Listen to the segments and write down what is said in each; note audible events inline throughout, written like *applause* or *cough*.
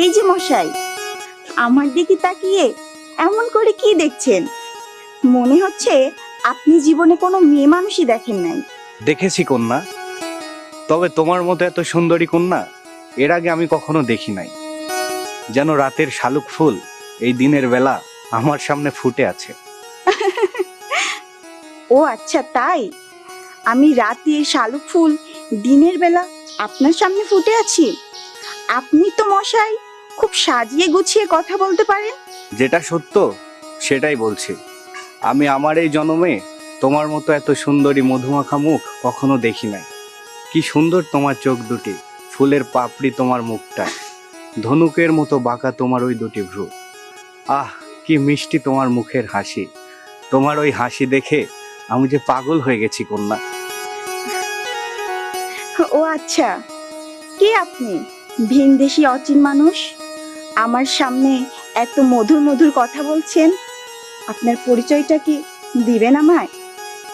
এই যে মশাই আমার দিকে তাকিয়ে এমন করে কি দেখছেন? মনে হচ্ছে আপনি জীবনে কোনো মেয়ে মানুষই দেখেন নাই। দেখেছি কন্যা তবে তোমার মতো এত সুন্দরী কন্যা এর আগে আমি কখনো দেখি নাই। যেন রাতের শালুক ফুল এই দিনের বেলা আমার সামনে ফুটে আছে। ও আচ্ছা তাই? আমি রাতে শালুক ফুল দিনের বেলা আপনার সামনে ফুটে আছি? আপনি তো মশাই খুব সাজিয়ে গুছিয়ে কথা বলতে পারেন। যেটা সত্য সেটাই বলছি। আমি আমার এই জন্মে তোমার মতো এত সুন্দরী মধুমাখা মুখ কখনো দেখি নাই। কি সুন্দর তোমার চোখ দুটি ফুলের পাপড়ি তোমার মুখটা ধনুকের মতো বাঁকা তোমার ওই দুটি ভ্রু। আহ কি মিষ্টি তোমার মুখের হাসি। তোমার ওই হাসি দেখে আমি যে পাগল হয়ে গেছি কন্যা। ও আচ্ছা কে আপনি? ভিনদেশি অচিন মানুষ? আমার সামনে এত মধুর মধুর কথা বলছেন। আপনার পরিচয়টা কি দিবেন আমায়?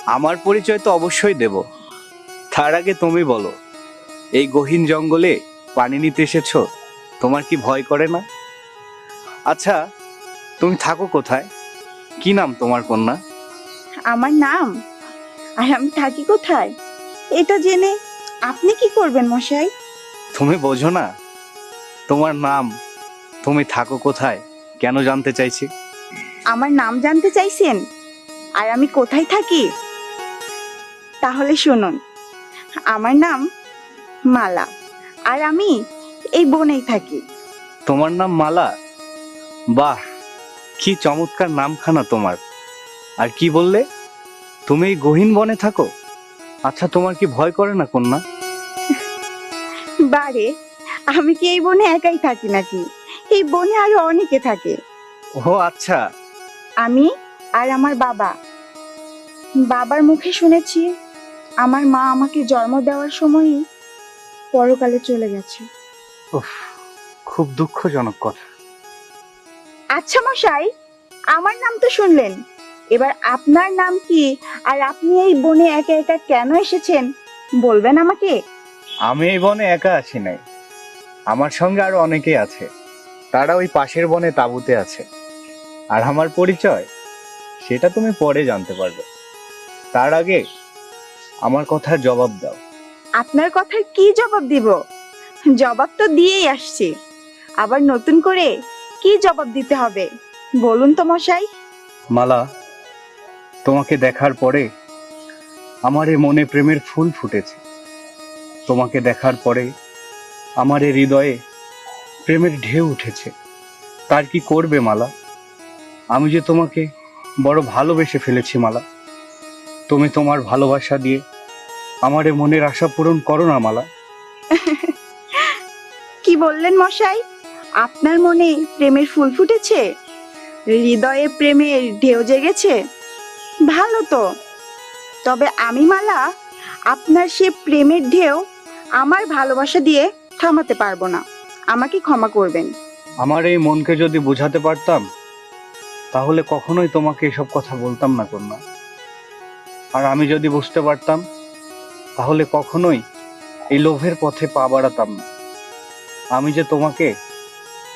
আমার পরিচয় তো অবশ্যই দেব। তার আগে তুমি বলো এই গহীন জঙ্গলে পানি নিতে এসেছ? তোমার কি ভয় করে না? আচ্ছা তুমি থাকো কোথায়? কি নাম তোমার কন্যা? আমার নাম? আর আমি থাকি কোথায়? এটা জেনে আপনি কি করবেন মশাই? তুমি বোঝো না? তোমার নাম তুমি থাকো কোথায়? কেন জানতে চাইছি? আমার নাম জানতে চাইছেন? আর আমি কোথায় থাকি? তাহলে শুনুন। আমার নাম মালা। আর আমি এই বনেই থাকি। তোমার নাম মালা? বাহ! কি চমৎকার নামখানা তোমার। আর কি বললে? তুমি এই গহীন বনে থাকো? আচ্ছা তোমার কি ভয় করে না কন্যা? বারে আমি কি এই বনে একাই থাকি নাকি? এই বনে আরও অনেকে থাকে। ও আচ্ছা। আমি আর আমার বাবা। বাবার মুখে শুনেছি আমার মা আমাকে জন্ম দেওয়ার সময়ই পরকালে চলে গেছে। উফ খুব দুঃখজনক কথা। আচ্ছা মশাই আমার নাম তো শুনলেন। এবার আপনার নাম কি আর আপনি এই বনে একা একা কেন এসেছেন বলবেন আমাকে? আমি এই বনে একা আসি নাই। আমার সঙ্গে আরও অনেকেই আছে। তারা ওই পাশের বনে তাঁবুতে আছে। আর আমার পরিচয় সেটা তুমি পরে জানতে পারবে। তার আগে আমার কথার জবাব দাও। আপনার কথার কি জবাব দিব? জবাব তো দিয়েই আসছি। আবার নতুন করে কি জবাব দিতে হবে? বলুন তো মশাই। মালা তোমাকে দেখার পরে আমার এ মনে প্রেমের ফুল ফুটেছে। তোমাকে দেখার পরে আমার এ হৃদয়ে প্রেমের ঢেউ উঠেছে। তার কি করবে মালা? আমি যে তোমাকে বড় ভালোবেসে ফেলেছি মালা। তুমি তোমার ভালোবাসা দিয়ে আমার এ মনের আশা পূরণ করো না মালা। *laughs* কি বললেন মশাই? আপনার মনে প্রেমের ফুল ফুটেছে? হৃদয়ে প্রেমের ঢেউ জেগেছে? ভালো তো। তবে আমি মালা, আপনার সে প্রেমের ঢেউ আমার ভালোবাসা দিয়ে থামাতে পারব না। আমাকে ক্ষমা করবেন। আমার এই মনকে যদি বোঝাতে পারতাম তাহলে কখনোই তোমাকে এসব কথা বলতাম না কন্যা। আর আমি যদি বুঝতে পারতাম তাহলে কখনোই এই লোভের পথে পা বাড়াতাম না। আমি যে তোমাকে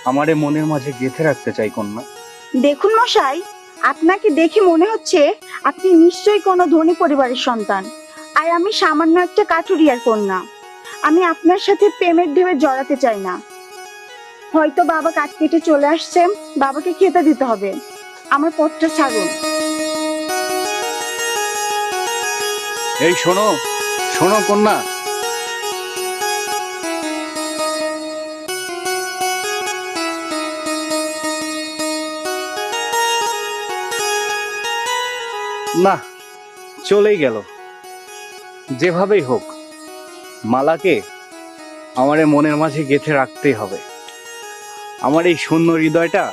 আমার এই মনের মাঝে গেঁথে রাখতে চাই কন্যা। দেখুন মশাই আপনাকে দেখে মনে হচ্ছে আপনি নিশ্চয়ই কোনো ধনী পরিবারের সন্তান। আর আমি সামান্য একটা কাঠুরিয়ার কন্যা। আমি আপনার সাথে প্রেমের ঢেউয়ে জড়াতে চাই না। হয়তো বাবা কাঠ কেটে চলে আসছে, বাবাকে খেতে দিতে হবে। আমার পথটা ছাড়ুন। এই শোনো শোনো কন্যা। না, চলেই গেল। যেভাবেই হোক। মালাকে আমার মনের মাঝে গেঁথে রাখতেই হবে। আমার এই শূন্য হৃদয়টা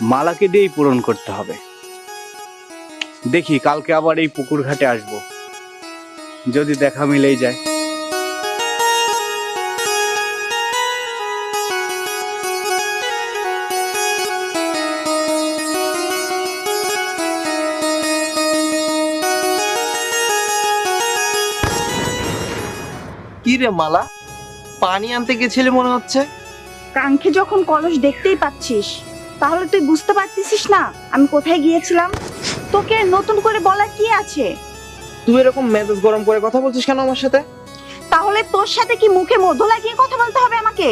মালাকে দিয়েই পূরণ করতে হবে। দেখি, কালকে আবার এই পুকুর ঘাটে আসব। যদি দেখা মিলেই যায়। রে মালা? পানি আনতে গেছিলে মনে হচ্ছে? কাঙ্ক্ষে যখন কলস দেখতেই পাচ্ছিস তাহলে তুই বুঝতে পারতেছিস না আমি কোথায় গিয়েছিলাম? তোকে নতুন করে বলার কি আছে? তুই এরকম মেজাজ গরম করে কথা বলছিস কেন আমার সাথে? তাহলে তোর সাথে কি মুখে মধু লাগিয়ে কথা বলতে হবে আমাকে?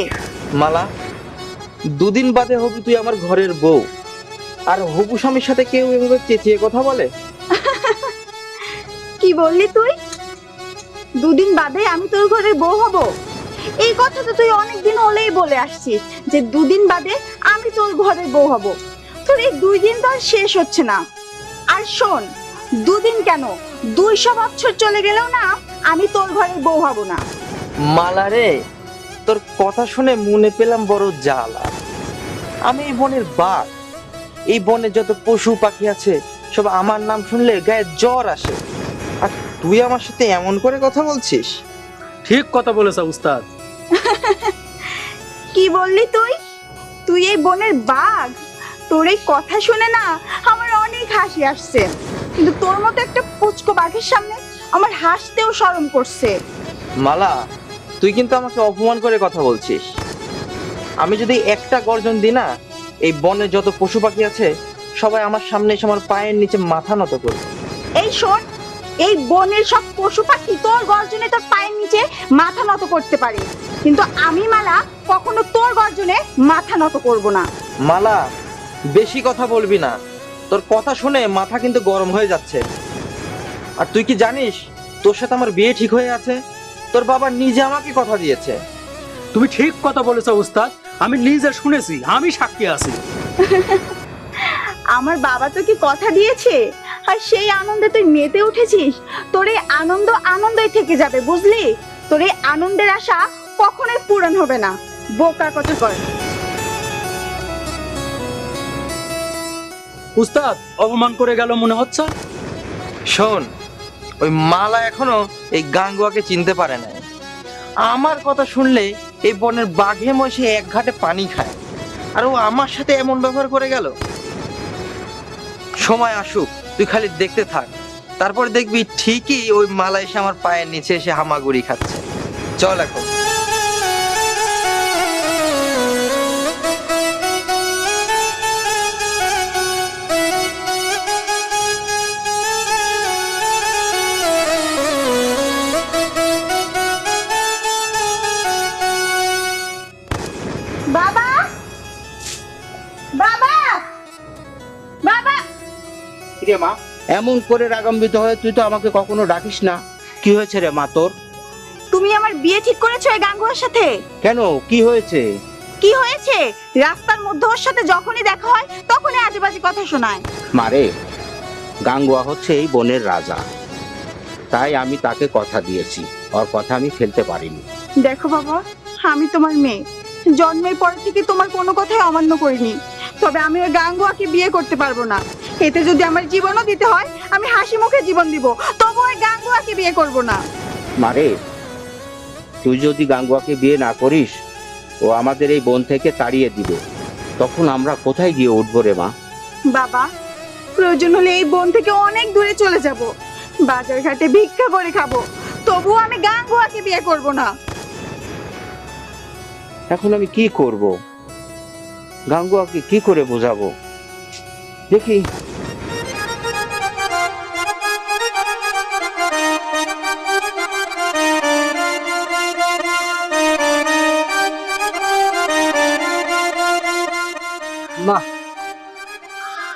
মালা দুদিন বাদে হবি তুই আমার ঘরের বউ। আর হবু স্বামীর সাথে কেউ এভাবে চেঁচিয়ে কথা বলে? *laughs* কি বললি তুই? দুদিন বাদে আমি তোর ঘরের বউ হব। এই কথা তো তুই অনেক দিন হলেই বলে আসছিস যে দুদিন বাদে আমি তোর ঘরের বউ হব। তোর এই দুই দিন তো আর শেষ হচ্ছে না। আর শোন, দুদিন কেন? দুইশো বছর চলে গেলেও না আমি তোর ঘরের বউ হব না। মালা রে, তোর কথা শুনে মনে পেলাম বড় জ্বালা। আমি এই বনের বাঘ। এই বনে যত পশু পাখি আছে, সব আমার নাম শুনলে গায়ে জ্বর আসে। তুই আমার সাথে এমন করে কথা বলছিস? ঠিক কথা বলেছ উস্তাদ। কি বললি তুই? তুই এই বনের বাঘ। তোর এই কথা শুনে না আমার অনেক হাসি আসছে। কিন্তু তোর মতো একটা পুচকো বাঘের সামনে আমার হাসতেও শরম করছে। মালা তুই কিন্তু আমাকে অপমান করে কথা বলছিস। আমি যদি একটা গর্জন দিই না এই বনে যত পশু পাখি আছে সবাই আমার সামনে এসে আমার পায়ের নিচে মাথা নত করবে। এই শোন এই বনের সব পশু পাখি তোর গর্জনে তোর পায়ের নিচে মাথা নত করতে পারে। কিন্তু আমি মালা কখনো তোর গর্জনে মাথা নত করব না। মালা বেশি কথা বলবি না। তোর কথা শুনে মাথা কিন্তু গরম হয়ে যাচ্ছে। আর তুই কি জানিস তোর সাথে আমার বিয়ে ঠিক হয়ে আছে? তোর বাবা নিজে আমাকে কথা দিয়েছে। তুমি ঠিক কথা বলেছ উস্তাদ। আমি নিজে শুনেছি আমি সাক্ষী আছি। *laughs* আমার বাবা তো কি কথা দিয়েছে? আর সেই আনন্দে তুই মেতে উঠেছিস? তোর এই আনন্দ আনন্দই থেকে যাবে বুঝলি? তোর এই আনন্দের আশা কখনোই পূরণ হবে না। বোকার কথা কর। উস্তাদ অপমান করে গেল মনে হচ্ছে? শোন ওই মালা এখনও এই গাঙ্গুয়াকে চিনতে পারে নাই। আমার কথা শুনলে এই বনের বাঘে মশে এক ঘাটে পানি খায়। আর ও আমার সাথে এমন ব্যবহার করে গেল? সময় আসুক। তুই খালি দেখতে থাক। তারপর দেখবি ঠিকই ওই মালা এসে আমার পায়ের নিচে এসে হামাগুড়ি খাচ্ছে। চল এখন। রে মা। এমন করে রাগাম্বিত হয়ে তুই তো আমাকে কখনো ডাকিস না। কি হয়েছে রে মা তোর? তুমি আমার বিয়ে ঠিক করেছ এই গাঙ্গুয়ার সাথে? কেন? কি হয়েছে? কি হয়েছে? রাস্তার মধ্যে ওর সাথে যখনই দেখা হয় তখনই আজেবাজে কথা শোনায়। মারে গাঙ্গুয়া হচ্ছে এই বনের রাজা। তাই আমি তাকে কথা দিয়েছি। ওর কথা আমি ফেলতে পারিনি। দেখো বাবা আমি তোমার মেয়ে। জন্মের পর থেকে তোমার কোনো কথাই অমান্য করিনি। তবে আমি ওই গাঙ্গুয়াকে বিয়ে করতে পারব না। এতে যদি আমার জীবনও দিতে হয় আমি হাসি মুখে জীবন দিব। তবু ওই গাঙ্গুয়াকে বিয়ে করব না। মারে তুই যদি গাঙ্গুয়াকে বিয়ে না করিস ও আমাদের এই বন থেকে তাড়িয়ে দিবে। তখন আমরা কোথায় গিয়ে উঠবো রে মা? বাবা প্রয়োজন হলে এই বন থেকে অনেক দূরে চলে যাব। বাজার ঘাটে ভিক্ষা করে খাব। তবু আমি গাঙ্গুয়াকে বিয়ে করব না। এখন আমি কি করব? গাঙ্গুয়াকে কি করে বোঝাবো? দেখি।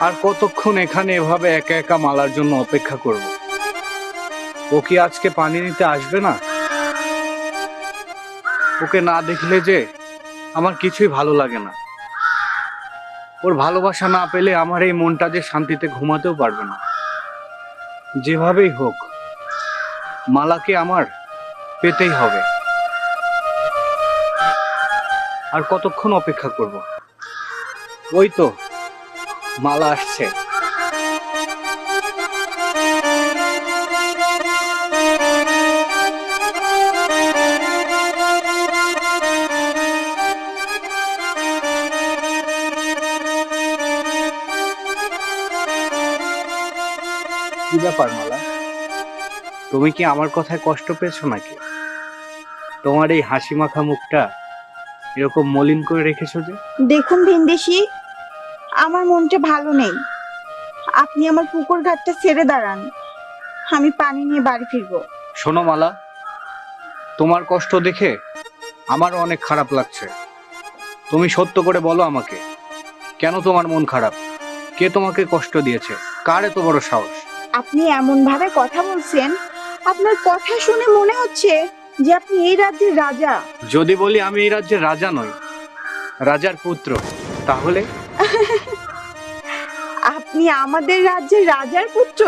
আর কতক্ষণ এখানে এভাবে একা একা মালার জন্য অপেক্ষা করব? ও কি আজকে পানি নিতে আসবে না? ওকে না দেখলে যে আমার কিছুই ভালো লাগে না। ওর ভালোবাসা না পেলে আমার এই মনটা যে শান্তিতে ঘুমাতেও পারবে না। যেভাবেই হোক, মালাকে আমার পেতেই হবে। আর কতক্ষণ অপেক্ষা করব? ওই তো। মালা আসছে। কি ব্যাপার মালা? তুমি কি আমার কথায় কষ্ট পেয়েছ নাকি? তোমার এই হাসি মাখা মুখটা এরকম মলিন করে রেখেছো যে? দেখুন ভিনদেশি আমার মনটা ভালো নেই। আপনি আমার পুকুর ঘাটটা ছেড়ে দাঁড়ান। আমি পানি নিয়ে বাড়ি ফিরবো। শোনো মালা তোমার কষ্ট দেখে আমারও অনেক খারাপ লাগছে। তুমি সত্য করে বলো আমাকে কেন তোমার মন খারাপ? কে তোমাকে কষ্ট দিয়েছে? কার এত বড় সাহস? আপনি এমন ভাবে কথা বলছেন আপনার কথা শুনে মনে হচ্ছে যে আপনি এই রাজ্যের রাজা। যদি বলি আমি এই রাজ্যের রাজা নই রাজার পুত্র তাহলে? *laughs* আপনি আমাদের রাজ্যের রাজার পুত্র।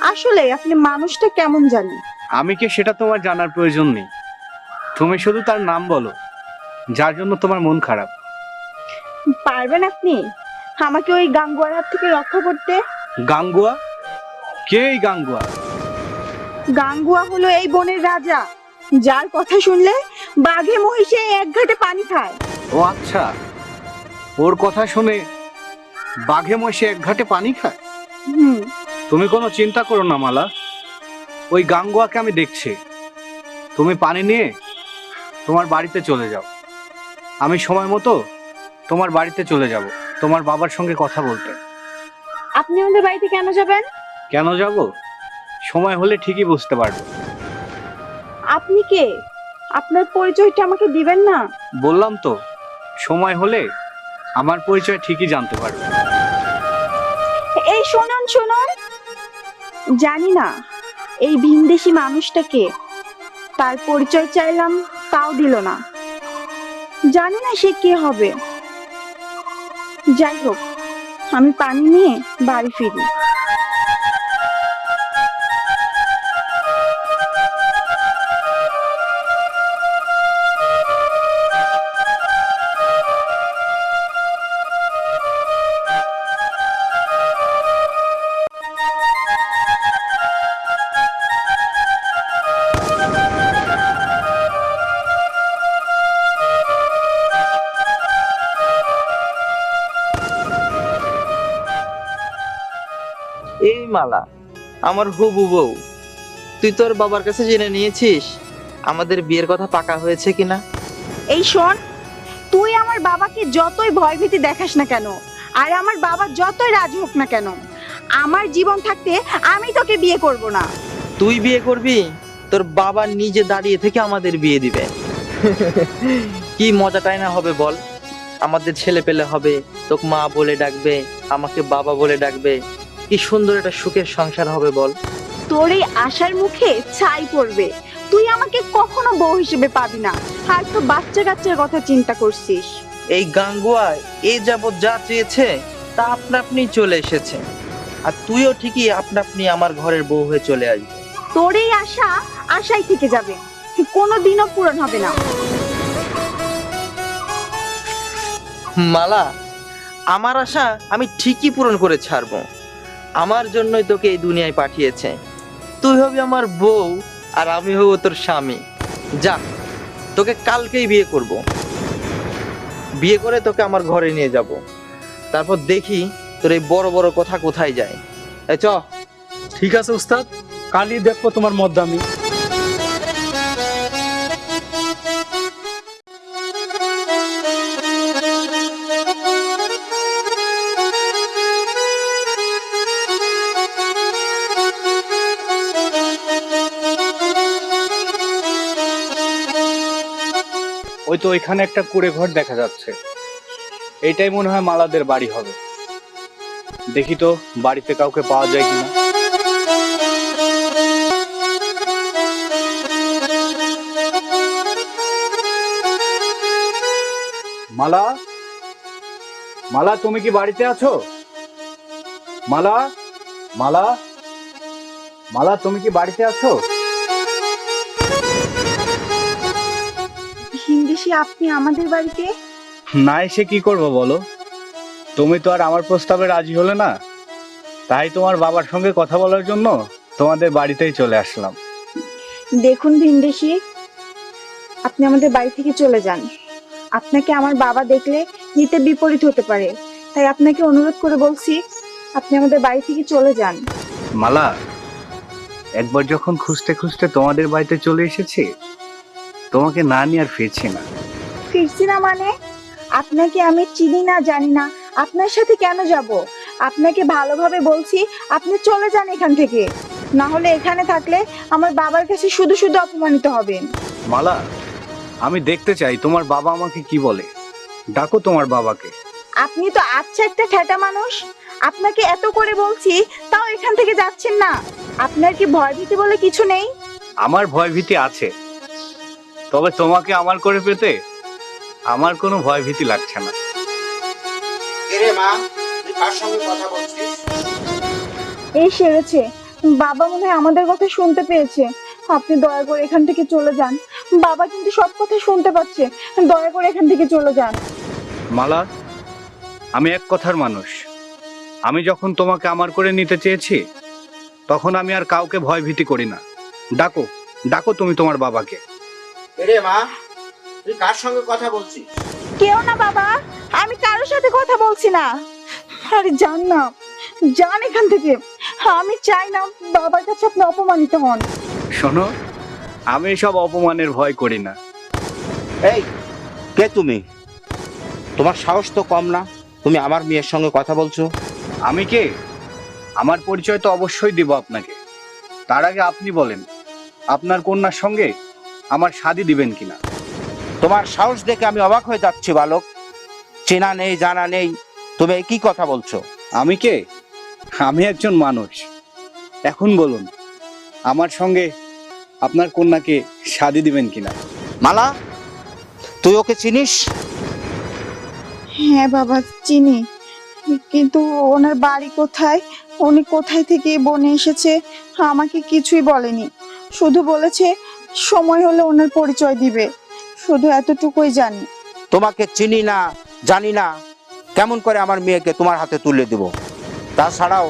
আসলে আপনি মানুষটা কেমন জানেন আমি কি সেটা তোমার জানার প্রয়োজন নেই? তুমি শুধু তার নাম বলো যার জন্য তোমার মন খারাপ। পারবেন আপনি? আমাকে ওই গাঙ্গুয়ার হাত থেকে রক্ষা করতে? গাঙ্গুয়া? কে এই গাঙ্গুয়া? গাঙ্গুয়া হলো এই বনের রাজা যার কথা শুনলে বাঘে মহিষে এক ঘাটে পানি খায়। ও আচ্ছা ওর কথা শুনে বাঘে মশে এক ঘাটে পানি খায়? হুম। তুমি কোনো চিন্তা করো না মালা। ওই গাঙ্গুয়াকে আমি দেখছি। তুমি পানি নিয়ে তোমার বাড়িতে চলে যাও। আমি সময় মতো তোমার বাড়িতে চলে যাব তোমার বাবার সঙ্গে কথা বলতে। আপনি আমাদের বাড়িতে কেন যাবেন? কেন যাব? সময় হলে ঠিকই বুঝতে পারবে। আপনি কে? আপনার পরিচয়টা আমাকে দিবেন না। বললাম তো সময় হলে আমার পরিচয় ঠিকই জানতে পারবে। এই শুনুন শুনুন। জানি না, এই ভিনদেশি মানুষটাকে তার পরিচয় চাইলাম, তাও দিল না। জানি না সে কে হবে। যাই হোক, আমি পানি নিয়ে বাড়ি ফিরি। এই মালা আমার হবু বউ। তুই তোর বাবার কাছে জেনে নিয়েছিস আমাদের বিয়ের কথা পাকা হয়েছে কিনা? এই শোন তুই আমার বাবাকে যতই ভয়ভীতি দেখাস না কেন আর আমার বাবা যতই রাজি হোক না কেন আমার জীবন থাকতে আমি তোকে বিয়ে করব না। তুই বিয়ে করবি তোর বাবা নিজে দাঁড়িয়ে থেকে আমাদের বিয়ে দিবে। কি মজাটাই না হবে বল? আমাদের ছেলে পেলে হবে তোকে মা বলে ডাকবে আমাকে বাবা বলে ডাকবে। কি সুন্দর একটা সুখের সংসার হবে বল। তোর এই আশার মুখে ছাই পড়বে। তুই আমাকে কখনো বউ হিসেবে পাবি না। আর তো বাচ্চা কাচ্চার কথা চিন্তা করছিস। এই গাঙ্গুয়া এ যাবৎ যা চেয়েছে তা আপনা আপনি চলে এসেছে। আর তুইও ঠিকই আপনা আপনি আমার ঘরের বউ হয়ে চলে আসবি। তোর এই আশা আশাই থেকে যাবে। কোনো দিনও পূরণ হবে না। মালা আমার আশা আমি ঠিকই পূরণ করে ছাড়বো। আমার জন্যই তোকে এই দুনিয়ায় পাঠিয়েছে। তুই হবি আমার বউ আর আমি হব তোর স্বামী। যা, তোকে কালকেই বিয়ে করব। বিয়ে করে তোকে আমার ঘরে নিয়ে যাব। তারপর দেখি তোর এই বড় বড় কথা কোথায় যায়। চ। ঠিক আছে, উস্তাদ। কালই দেখব তোমার মধ্যে তো ওইখানে একটা কুড়ে ঘর দেখা যাচ্ছে। এটাই মনে হয় মালাদের বাড়ি হবে। দেখি তো, বাড়িতে কাউকে পাওয়া যায় কিনা। মালা? মালা, তুমি কি বাড়িতে আছো? মালা? মালা? মালা, তুমি কি বাড়িতে আছো? হিন্দিসি আপনি আমাদের বাড়িতে? না এসে কি করব বলো? তুমি তো আর আমার প্রস্তাবে রাজি হলে না। তাই তোমার বাবার সঙ্গে কথা বলার জন্য তোমাদের বাড়িতেই চলে আসলাম। দেখুন ভিনদেশি আপনি আমাদের বাড়ি থেকে চলে যান। আপনাকে আমার বাবা দেখলে নিতে বিপরীত হতে পারে। তাই আপনাকে অনুরোধ করে বলছি আপনি আমাদের বাড়ি থেকে চলে যান। মালা একবার যখন খুঁজতে খুঁজতে তোমাদের বাড়িতে চলে এসেছি তোমাকে না নিয়ে আর ফিরছি না। ফিরছি না মানে? আপনাকে আমি চিনি না জানি না। আপনার সাথে কেন যাব? আপনাকে ভালোভাবে বলছি আপনি চলে যান এখান থেকে। না হলে এখানে থাকলে আমার বাবার কাছে শুধু শুধু অপমানিত হবেন। মালা আমি দেখতে চাই তোমার বাবা আমাকে কি বলে? ডাকো তোমার বাবাকে। আপনি তো আচ্ছা একটা ঠেটা মানুষ। আপনাকে এত করে বলছি তাও এখান থেকে যাচ্ছেন না। আপনার কি ভয় ভীতি বলে কিছু নেই? আমার ভয় ভীতি আছে। তবে তোমাকে আমার করে পেতে আমার কোনো ভয় ভীতি লাগছে না। এরে মা তুই কার সঙ্গে কথা বলছিস? এই সেরেছে বাবা মনে হয় আমাদের কথা শুনতে পেয়েছে। আপনি দয়া করে এখান থেকে চলে যান। বাবা কিন্তু সব কথা শুনতে পাচ্ছে। দয়া করে এখান থেকে চলে যান। মালা আমি এক কথার মানুষ। আমি যখন তোমাকে আমার করে নিতে চেয়েছি তখন আমি আর কাউকে ভয় ভীতি করি না। ডাকো ডাকো তুমি তোমার বাবাকে। এরে মা তুই কার সঙ্গে কথা বলছিস? কেউ না বাবা আমি কারোর সাথে কথা বলছি না। আরে যান না যান এখান থেকে। আমি চাই না বাবার কাছে আপনি অপমানিত হন। শোনো আমি সব অপমানের ভয় করি না। এই কে তুমি? তোমার সাহস তো কম না তুমি আমার মেয়ের সঙ্গে কথা বলছো। আমি কে? আমার পরিচয় তো অবশ্যই দিব আপনাকে। তার আগে আপনি বলেন আপনার কন্যার সঙ্গে? আমার শাদি দিবেন কিনা? তোমার সাহস দেখে আমি অবাক হয়ে যাচ্ছি বালক। চেনা নেই জানা নেই। তুমি কি কথা বলছো? আমি কে? আমি একজন মানুষ। এখন বলুন আমার সঙ্গে আপনার কন্যাকে শাদি দিবেন কিনা? মালা তুই ওকে চিনিস? হ্যাঁ বাবা চিনি। কিন্তু ওনার বাড়ি কোথায়? উনি কোথায় থেকে বনে এসেছে? আমাকে কিছুই বলেনি। শুধু বলেছে সময় হলে ওনার পরিচয় দিবে। শুধু এতটুকুই জানি। তোমাকে চিনি না জানি না কেমন করে আমার মেয়েকে তোমার হাতে তুলে দেব। তাছাড়াও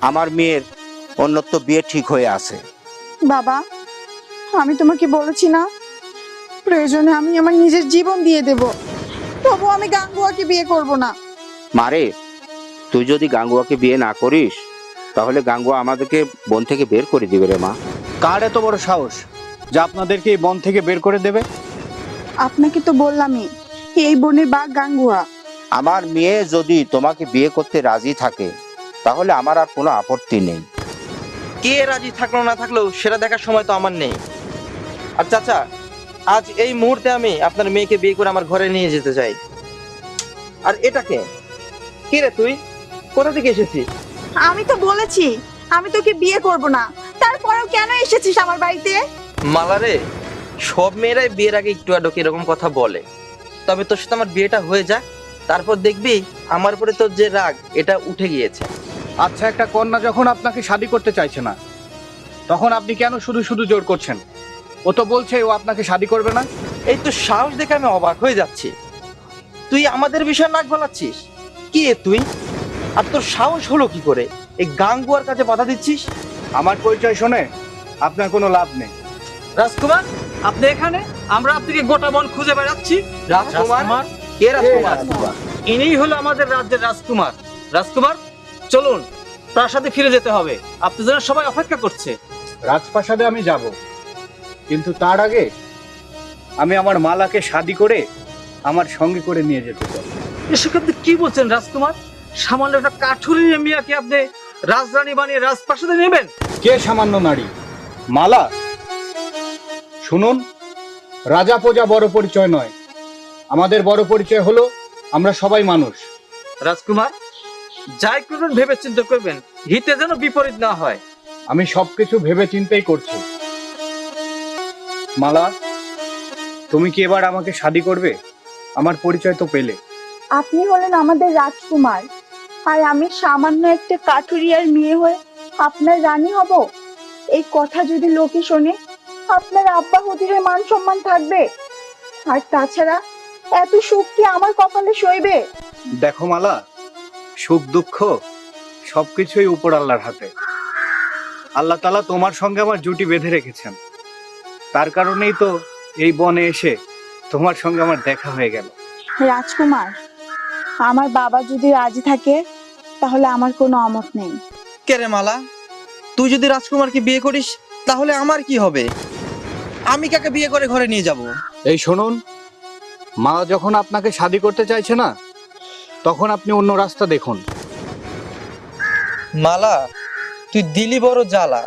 আমার মেয়ের অন্যত্র বিয়ে ঠিক হয়ে আছে। বাবা আমি তোমাকে বলেছি না? প্রয়োজনে আমি আমার নিজের জীবন দিয়ে দেব। তবু আমি গাঙ্গুয়াকে বিয়ে করব না। মারে তুই যদি গাঙ্গুয়াকে বিয়ে না করিস তাহলে গাঙ্গুয়া আমাদেরকে বন থেকে বের করে দিবে রে মা। কার এত বড় সাহস? যা আপনাদেরকে এই বন থেকে বের করে দেবে। আপনাকে তো বললামই এই বনের বাঘ গাঙ্গুয়া। আমার মেয়ে যদি তোমাকে বিয়ে করতে রাজি থাকে তাহলে আমার আর কোনো আপত্তি নেই। কে রাজি থাকল না থাকল সেটা দেখার সময় তো আমার নেই। আর চাচা আজ এই মুহূর্তে আমি আপনার মেয়েকে বিয়ে করে আমার ঘরে নিয়ে যেতে চাই। আর এটাকে কে রে তুই? কোথা থেকে এসেছিস? আমি তো বলেছি আমি তোকে বিয়ে করব না। তারপরেও কেন এসেছিস আমার বাড়িতে? মালারে সব মেয়েরাই বিয়ের আগে একটু আডোকে এরকম কথা বলে। তবে তোর সাথে আমার বিয়েটা হয়ে যাক তারপর দেখবি আমার উপরে তোর যে রাগ এটা উঠে গিয়েছে। আচ্ছা একটা কন্যা যখন আপনাকে শাদি করতে চাইছে না তখন আপনি কেন শুধু শুধু জোর করছেন? ও তো বলছে ও আপনাকে শাদি করবে না। এই তো সাহস দেখে আমি অবাক হয়ে যাচ্ছি। তুই আমাদের বিষয়ে নাক গলাচ্ছিস? কি এ তুই? আর তোর সাহস হলো কি করে? এই গাঙ্গুয়ার কাছে বাধা দিচ্ছিস? আমার পরিচয় শুনে আপনার কোনো লাভ নেই। রাজকুমার আপনি এখানে? আমরা আপনাকে গোটা বন খুঁজে বেড়াচ্ছি। রাজকুমার কে রাজকুমার? ইনিই হলো আমাদের রাজ্যের রাজকুমার। রাজকুমার চলুন প্রাসাদে ফিরে যেতে হবে। আপনাদের জন্য সবাই অপেক্ষা করছে। রাজপ্রাসাদে আমি যাব। কিন্তু তার আগে আমি আমার মালাকে শাদি করে আমার সঙ্গে করে নিয়ে যেতে চাই। এসব আপনি কি বলছেন রাজকুমার? সামান্য একটা কাঠুরি মিয়াকে আপনি রাজরানী বানিয়ে রাজপ্রাসাদে নেবেন? কে সামান্য নারী? মালা? শুনুন রাজা প্রজা বড় পরিচয় নয়। আমাদের বড় পরিচয় হলো আমরা সবাই মানুষ। রাজকুমার যাই করবেন ভেবে চিন্তা করবেন। হিতে যেন বিপরীত না হয়। আমি সবকিছু ভেবে চিন্তাই করছি। মালা তুমি কি এবার আমাকে শাদি করবে? আমার পরিচয় তো পেলে। আপনি হলেন আমাদের রাজকুমার। আর আমি সামান্য একটা কাঠুরিয়ার মেয়ে হয়ে আপনার রানী হব? এই কথা যদি লোকে শোনে আপনার আব্বা হুজুরের মান সম্মান থাকবে। আর তাছাড়া এত সুখ কি আমার কপালে সইবে? দেখো মালা সুখ দুঃখ সবকিছুই উপর আল্লাহর হাতে। আল্লাহ তালা তোমার সঙ্গে আমার জুটি বেঁধে রেখেছেন। তার কারণেই তো এই বনে এসে তোমার সঙ্গে আমার দেখা হয়ে গেল। রাজকুমার আমার বাবা যদি রাজি থাকে তাহলে আমার কোনো অমত নেই। কে রে মালা? তুই যদি রাজকুমারকে বিয়ে করিস তাহলে আমার কি হবে? আমি কাকে বিয়ে করে ঘরে নিয়ে যাব? এই শুনুন মা যখন আপনাকে শাদি করতে চাইছে না তখন আপনি অন্য রাস্তা দেখুন। মালা তুই দিলি বড় জ্বালা।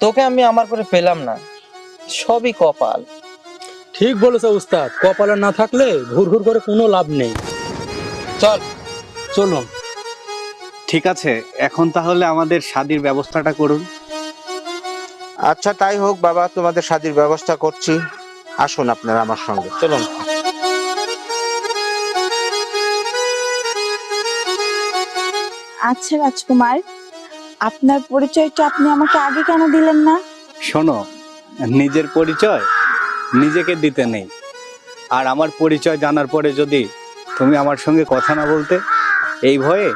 তোকে আমি আমার করে পেলাম না। সবই কপাল। ঠিক বলেছে উস্তাদ কপালে না থাকলে ঘুর ঘুর করে কোনো লাভ নেই। চল। চলুন। ঠিক আছে এখন তাহলে আমাদের শাদির ব্যবস্থাটা করুন। আচ্ছা তাই হোক বাবা তোমাদের শাদির ব্যবস্থা করছি। আসুন আপনারা আমার সঙ্গে। চলুন। আচ্ছা রাজকুমার আপনার পরিচয়টা আপনি আমাকে আগে কেন দিলেন না? শোনো নিজের পরিচয় নিজেকে দিতে নেই। আর আমার পরিচয় জানার পরে যদি তুমি আমার সঙ্গে কথা না বলতে এই ভয়ে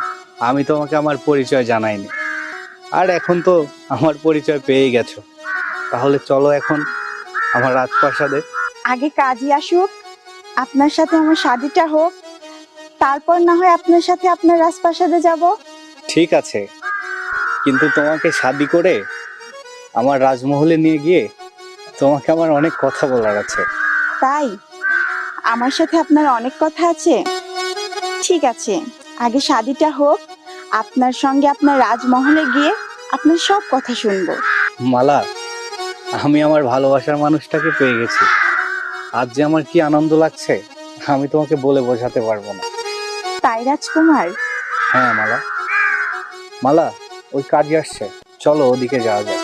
আমি তোমাকে আমার পরিচয় জানাইনি। আর এখন তো আমার পরিচয় পেয়ে গেছো। তাহলে চলো এখন আমার রাজপ্রাসাদে। আগে কাজই আসুক আপনার সাথে আমার শাদিটা হোক তারপর না হয় আপনার সাথে আপনার রাজপ্রাসাদে যাব। ঠিক আছে কিন্তু তোমাকে শাদি করে আমার রাজমহলে নিয়ে গিয়ে তোমাকে আমার অনেক কথা বলার আছে। তাই? আমার সাথে আপনার অনেক কথা আছে। ঠিক আছে আগে শাদিটা হোক আপনার সঙ্গে আপনার রাজমহলে গিয়ে আপনার সব কথা শুনব। মালা আমি আমার ভালোবাসার মানুষটাকে পেয়ে গেছি। আজ যে আমার কি আনন্দ লাগছে আমি তোমাকে বলে বোঝাতে পারব না। তাই রাজকুমার? হ্যাঁ মালা। মালা ওই কাজে আসছে। চলো ওদিকে যাওয়া যায়